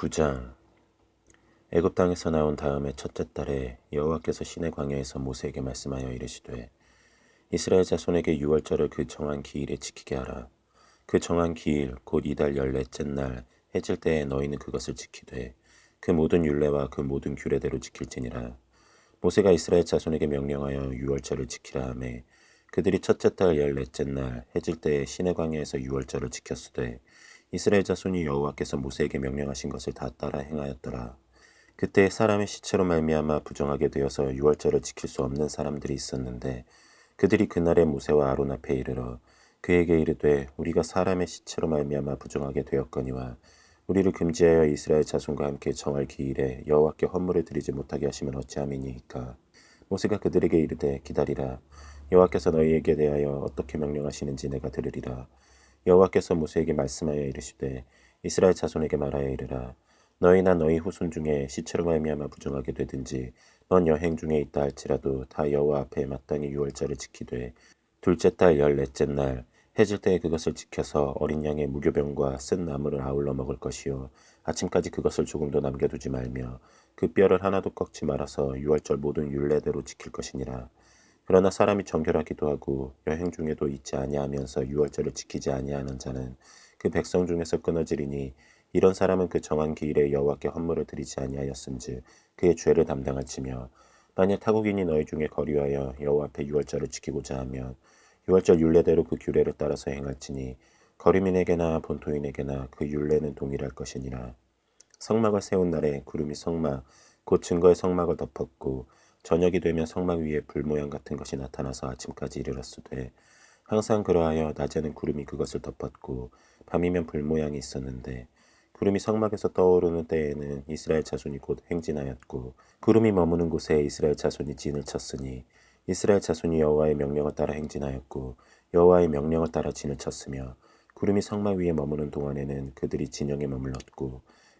9장. 애굽 땅에서 나온 다음에 첫째 달에 여호와께서 시내 광야에서 모세에게 말씀하여 이르시되 이스라엘 자손에게 유월절을 그 정한 기일에 지키게 하라. 그 정한 기일 곧 이달 열넷째 날 해질 때에 너희는 그것을 지키되 그 모든 율례와 그 모든 규례대로 지킬지니라. 모세가 이스라엘 자손에게 명령하여 유월절을 지키라 하매 그들이 첫째 달 열넷째 날 해질 때에 시내 광야에서 유월절을 지켰으되 이스라엘 자손이 여호와께서 모세에게 명령하신 것을 다 따라 행하였더라. 그때 사람의 시체로 말미암아 부정하게 되어서 유월절을 지킬 수 없는 사람들이 있었는데 그들이 그날에 모세와 아론 앞에 이르러 그에게 이르되 우리가 사람의 시체로 말미암아 부정하게 되었거니와 우리를 금지하여 이스라엘 자손과 함께 정할 기일에 여호와께 헌물을 드리지 못하게 하시면 어찌함이니이까? 모세가 그들에게 이르되 기다리라. 여호와께서 너희에게 대하여 어떻게 명령하시는지 내가 들으리라 여호와께서 모세에게 말씀하여 이르시되 이스라엘 자손에게 말하여 이르라. 너희나 너희 후손 중에 시체로 말미암아 부정하게 되든지 먼 여행 중에 있다 할지라도 다 여호와 앞에 마땅히 유월절을 지키되 둘째 달 열넷째 날 해질 때에 그것을 지켜서 어린 양의 무교병과 쓴 나물을 아울러 먹을 것이요. 아침까지 그것을 조금도 남겨두지 말며 그 뼈를 하나도 꺾지 말아서 유월절 모든 율례대로 지킬 것이니라 그러나 사람이 정결하기도 하고 여행 중에도 있지 아니하면서 유월절을 지키지 아니하는 자는 그 백성 중에서 끊어지리니 이런 사람은 그 정한 기일에 여호와께 헌물을 드리지 아니하였은즉 그의 죄를 담당할지며 만약 타국인이 너희 중에 거류하여 여호와 앞에 유월절을 지키고자 하면 유월절 율례대로 그 규례를 따라서 행할지니 거류민에게나 본토인에게나 그 율례는 동일할 것이니라. 성막을 세운 날에 구름이 성막 곧 증거의 성막을 덮었고 저녁이 되면 성막 위에 불 모양 같은 것이 나타나서 아침까지 이르렀으되 항상 그러하여 낮에는 구름이 그것을 덮었고 밤이면 불 모양이 있었는데 구름이 성막에서 떠오르는 때에는 이스라엘 자손이 곧 행진하였고 구름이 머무는 곳에 이스라엘 자손이 진을 쳤으니 이스라엘 자손이 여호와의 명령을 따라 행진하였고 여호와의 명령을 따라 진을 쳤으며 구름이 성막 위에 머무는 동안에는 그들이 진영에 머물렀고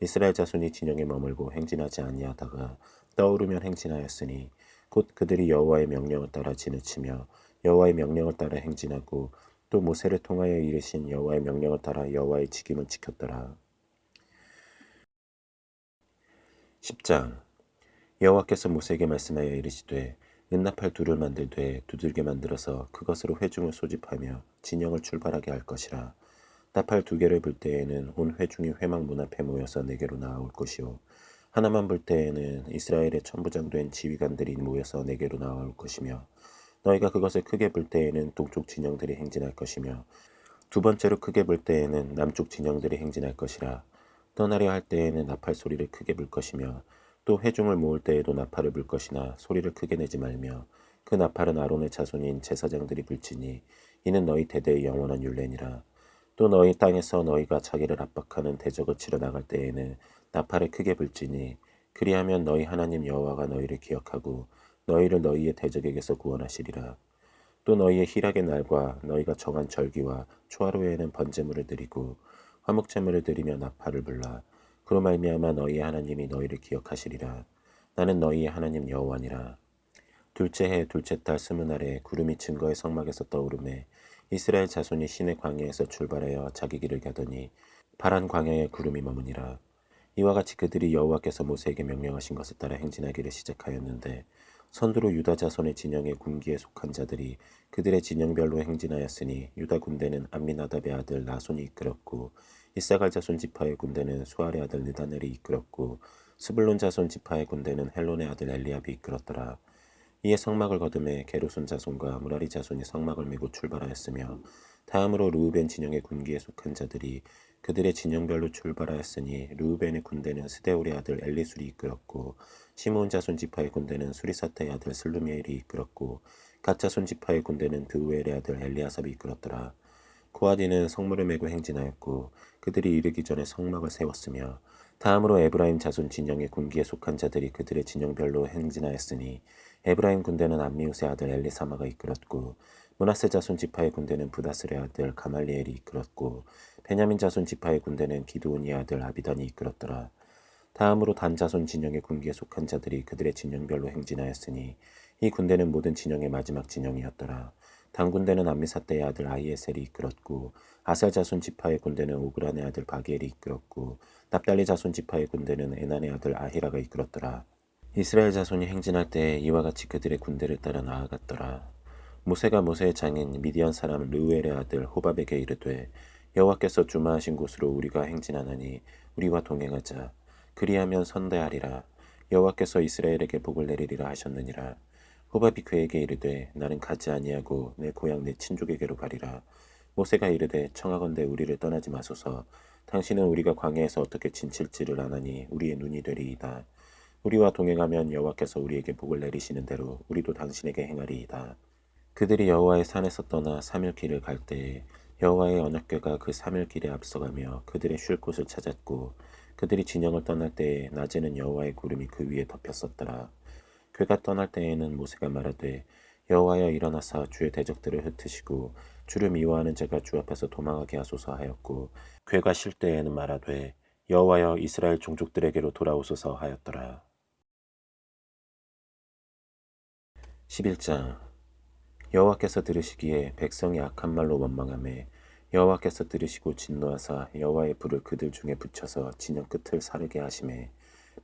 이스라엘 자손이 진영에 머물고 행진하지 아니하다가 떠오르면 행진하였으니 곧 그들이 여호와의 명령을 따라 지느치며 여호와의 명령을 따라 행진하고 또 모세를 통하여 이르신 여호와의 명령을 따라 여호와의 직임을 지켰더라. 10장 여호와께서 모세에게 말씀하여 이르시되 은나팔 둘을 만들되 두들게 만들어서 그것으로 회중을 소집하며 진영을 출발하게 할 것이라 나팔 두 개를 불 때에는 온 회중이 회막 문 앞에 모여서 내게로 나아올 것이요. 하나만 불 때에는 이스라엘의 천부장 된 지휘관들이 모여서 내게로 나아올 것이며 너희가 그것을 크게 불 때에는 동쪽 진영들이 행진할 것이며 두 번째로 크게 불 때에는 남쪽 진영들이 행진할 것이라. 떠나려 할 때에는 나팔 소리를 크게 불 것이며 또 회중을 모을 때에도 나팔을 불 것이나 소리를 크게 내지 말며 그 나팔은 아론의 자손인 제사장들이 불지니 이는 너희 대대의 영원한 율례니라 또 너희 땅에서 너희가 자기를 압박하는 대적을 치러 나갈 때에는 나팔을 크게 불지니 그리하면 너희 하나님 여호와가 너희를 기억하고 너희를 너희의 대적에게서 구원하시리라 또 너희의 희락의 날과 너희가 정한 절기와 초하루에는 번제물을 드리고 화목제물을 드리며 나팔을 불라 그로 말미암아 너희의 하나님이 너희를 기억하시리라. 나는 너희의 하나님 여호와니라. 둘째 해 둘째 달 스무 날에 구름이 증거의 성막에서 떠오르매 이스라엘 자손이 신의 광야에서 출발하여 자기 길을 가더니 파란 광야에 구름이 머무니라. 이와 같이 그들이 여호와께서 모세에게 명령하신 것을 따라 행진하기를 시작하였는데 선두로 유다 자손의 진영의 군기에 속한 자들이 그들의 진영별로 행진하였으니 유다 군대는 암미나답의 아들 나손이 이끌었고 이사갈 자손 지파의 군대는 수알의 아들 느다넬이 이끌었고 스불론 자손 지파의 군대는 헬론의 아들 엘리압이 이끌었더라. 이에 성막을 거듭해 게르손 자손과 무라리 자손이 성막을 메고 출발하였으며 다음으로 루우벤 진영의 군기에 속한 자들이 그들의 진영별로 출발하였으니 루우벤의 군대는 스데울의 아들 엘리술이 이끌었고 시므온 자손 지파의 군대는 수리사타의 아들 슬루미엘이 이끌었고 가짜손 지파의 군대는 드우엘의 아들 엘리아삽이 이끌었더라. 고아디는 성물을 메고 행진하였고 그들이 이르기 전에 성막을 세웠으며 다음으로 에브라임 자손 진영의 군기에 속한 자들이 그들의 진영별로 행진하였으니 에브라임 군대는 암미우스의 아들 엘리사마가 이끌었고 문하세 자손 지파의 군대는 부다스의 아들 가말리엘이 이끌었고 베냐민 자손 지파의 군대는 기드온의 아들 아비단이 이끌었더라. 다음으로 단 자손 진영의 군기에 속한 자들이 그들의 진영별로 행진하였으니 이 군대는 모든 진영의 마지막 진영이었더라. 단 군대는 암미사떼의 아들 아이에셀이 이끌었고 아셀 자손 지파의 군대는 오그란의 아들 바기엘이 이끌었고 납달리 자손 지파의 군대는 에난의 아들 아히라가 이끌었더라. 이스라엘 자손이 행진할 때에 이와 같이 그들의 군대를 따라 나아갔더라. 모세가 모세의 장인 미디안 사람 르우엘의 아들 호밥에게 이르되 여호와께서 주마하신 곳으로 우리가 행진하나니 우리와 동행하자. 그리하면 선대하리라. 여호와께서 이스라엘에게 복을 내리리라 하셨느니라. 호밥이 그에게 이르되 나는 가지 아니하고 내 고향 내 친족에게로 가리라. 모세가 이르되 청하건대 우리를 떠나지 마소서. 당신은 우리가 광야에서 어떻게 진칠지를 아나니 우리의 눈이 되리이다. 우리와 동행하면 여호와께서 우리에게 복을 내리시는 대로 우리도 당신에게 행하리이다. 그들이 여호와의 산에서 떠나 삼일 길을 갈 때에 여호와의 언약궤가 그 삼일 길에 앞서가며 그들의 쉴 곳을 찾았고 그들이 진영을 떠날 때에 낮에는 여호와의 구름이 그 위에 덮였었더라. 괴가 떠날 때에는 모세가 말하되 여호와여 일어나사 주의 대적들을 흩으시고 주를 미워하는 자가 주 앞에서 도망하게 하소서 하였고 괴가 쉴 때에는 말하되 여호와여 이스라엘 종족들에게로 돌아오소서 하였더라. 11장 여호와께서 들으시기에 백성이 악한 말로 원망하매 여호와께서 들으시고 진노하사 여호와의 불을 그들 중에 붙여서 진영 끝을 사르게 하심에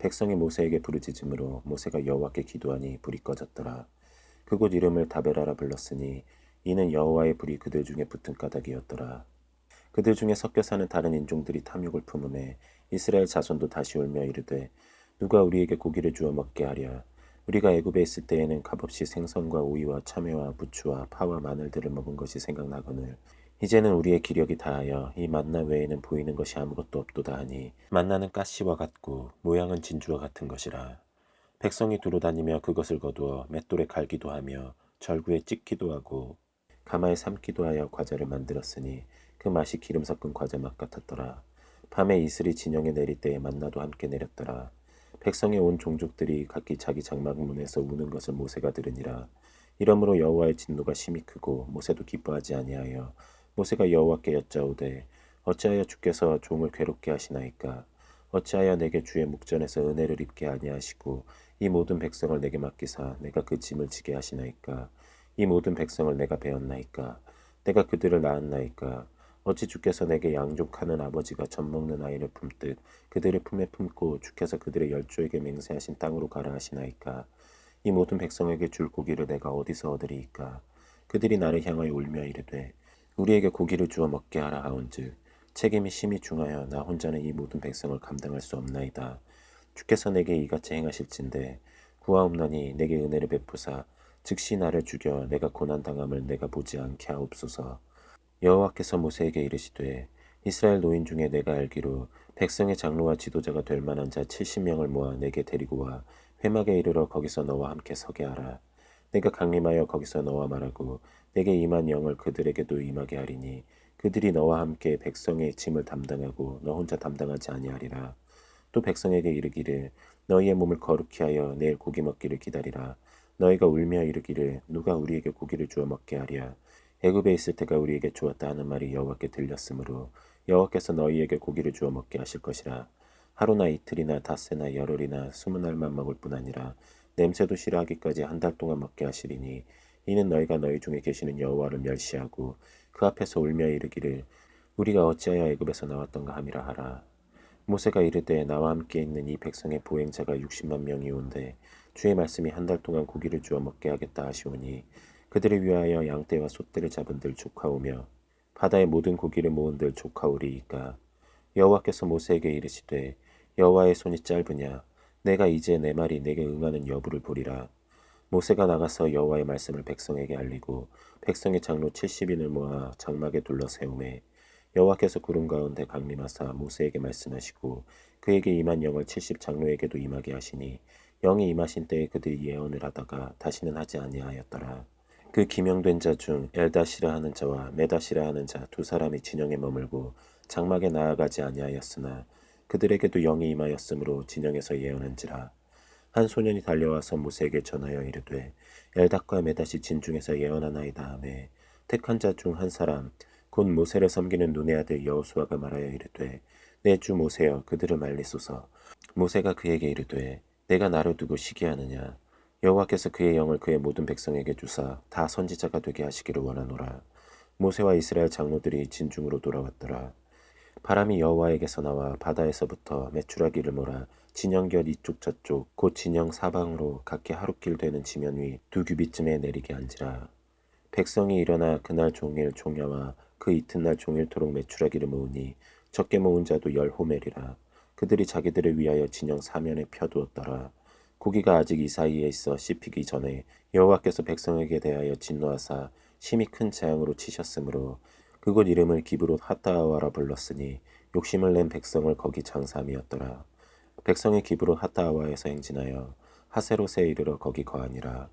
백성이 모세에게 부르짖음으로 모세가 여호와께 기도하니 불이 꺼졌더라. 그곳 이름을 다베라라 불렀으니 이는 여호와의 불이 그들 중에 붙은 까닭이었더라. 그들 중에 섞여 사는 다른 인종들이 탐욕을 품음에 이스라엘 자손도 다시 울며 이르되 누가 우리에게 고기를 주어 먹게 하랴 우리가 애굽에 있을 때에는 값없이 생선과 오이와 참외와 부추와 파와 마늘들을 먹은 것이 생각나거늘. 이제는 우리의 기력이 다하여 이 만나 외에는 보이는 것이 아무것도 없도다 하니 만나는 가시와 같고 모양은 진주와 같은 것이라. 백성이 두루 다니며 그것을 거두어 맷돌에 갈기도 하며 절구에 찍기도 하고 가마에 삶기도 하여 과자를 만들었으니 그 맛이 기름 섞은 과자 맛 같았더라. 밤에 이슬이 진영에 내릴 때에 만나도 함께 내렸더라 백성의 온 종족들이 각기 자기 장막문에서 우는 것을 모세가 들으니라. 이러므로 여호와의 진노가 심히 크고 모세도 기뻐하지 아니하여 모세가 여호와께 여짜오되 어찌하여 주께서 종을 괴롭게 하시나이까? 어찌하여 내게 주의 묵전에서 은혜를 입게 아니하시고 이 모든 백성을 내게 맡기사 내가 그 짐을 지게 하시나이까? 이 모든 백성을 내가 배웠나이까? 내가 그들을 낳았나이까 어찌 주께서 내게 양족하는 아버지가 젖먹는 아이를 품듯 그들의 품에 품고 주께서 그들의 열조에게 맹세하신 땅으로 가라 하시나이까? 이 모든 백성에게 줄 고기를 내가 어디서 얻으리이까? 그들이 나를 향하여 울며 이르되 우리에게 고기를 주어 먹게 하라 하온즉 책임이 심히 중하여 나 혼자는 이 모든 백성을 감당할 수 없나이다. 주께서 내게 이같이 행하실진데 구하옵나니 내게 은혜를 베푸사 즉시 나를 죽여 내가 고난 당함을 내가 보지 않게 하옵소서 여호와께서 모세에게 이르시되 이스라엘 노인 중에 내가 알기로 백성의 장로와 지도자가 될 만한 자 70명을 모아 내게 데리고 와 회막에 이르러 거기서 너와 함께 서게 하라. 내가 강림하여 거기서 너와 말하고 내게 임한 영을 그들에게도 임하게 하리니 그들이 너와 함께 백성의 짐을 담당하고 너 혼자 담당하지 아니하리라. 또 백성에게 이르기를 너희의 몸을 거룩히 하여 내일 고기 먹기를 기다리라. 너희가 울며 이르기를 누가 우리에게 고기를 주어 먹게 하랴. 애굽에 있을 때가 우리에게 좋았다 하는 말이 여호와께 들렸으므로 여호와께서 너희에게 고기를 주어 먹게 하실 것이라. 하루나 이틀이나 닷새나 열흘이나 스무 날만 먹을 뿐 아니라 냄새도 싫어하기까지 한 달 동안 먹게 하시리니 이는 너희가 너희 중에 계시는 여호와를 멸시하고 그 앞에서 울며 이르기를 우리가 어찌하여 애굽에서 나왔던가 함이라 하라. 모세가 이르되 나와 함께 있는 이 백성의 보행자가 60만 명이 온데 주의 말씀이 한 달 동안 고기를 주어 먹게 하겠다 하시오니 그들을 위하여 양떼와 소떼를 잡은들 족하오며 바다의 모든 고기를 모은들 족하오리이까. 여호와께서 모세에게 이르시되 여호와의 손이 짧으냐? 내가 이제 내 말이 내게 응하는 여부를 보리라. 모세가 나가서 여호와의 말씀을 백성에게 알리고 백성의 장로 70인을 모아 장막에 둘러 세우매 여호와께서 구름 가운데 강림하사 모세에게 말씀하시고 그에게 임한 영을 70 장로에게도 임하게 하시니 영이 임하신 때에 그들이 예언을 하다가 다시는 하지 아니하였더라. 그 기명된 자 중 엘다시라 하는 자와 메다시라 하는 자 두 사람이 진영에 머물고 장막에 나아가지 아니하였으나 그들에게도 영이 임하였으므로 진영에서 예언한지라. 한 소년이 달려와서 모세에게 전하여 이르되 엘닥과 메다시 진중에서 예언하나이다 하매 택한 자 중 한 사람 곧 모세를 섬기는 눈의 아들 여호수아가 말하여 이르되 내 주 모세여 그들을 말리소서. 모세가 그에게 이르되 내가 나를 두고 시기하느냐 여호와께서 그의 영을 그의 모든 백성에게 주사 다 선지자가 되게 하시기를 원하노라. 모세와 이스라엘 장로들이 진중으로 돌아왔더라. 바람이 여호와에게서 나와 바다에서부터 메추라기를 몰아 진영결 이쪽 저쪽 곧 진영 사방으로 각기 하루길 되는 지면 위 두 규빗쯤에 내리게 한지라. 백성이 일어나 그날 종일 종야와 그 이튿날 종일토록 메추라기를 모으니 적게 모은 자도 열 호멜이라. 그들이 자기들을 위하여 진영 사면에 펴두었더라 고기가 아직 이 사이에 있어 씹히기 전에 여호와께서 백성에게 대하여 진노하사 심히 큰 재앙으로 치셨으므로 그곳 이름을 기브로 핫다아와라 불렀으니 욕심을 낸 백성을 거기 장삼이었더라. 백성이 기브로 핫다아와에서 행진하여 하세롯에 이르러 거기 거하니라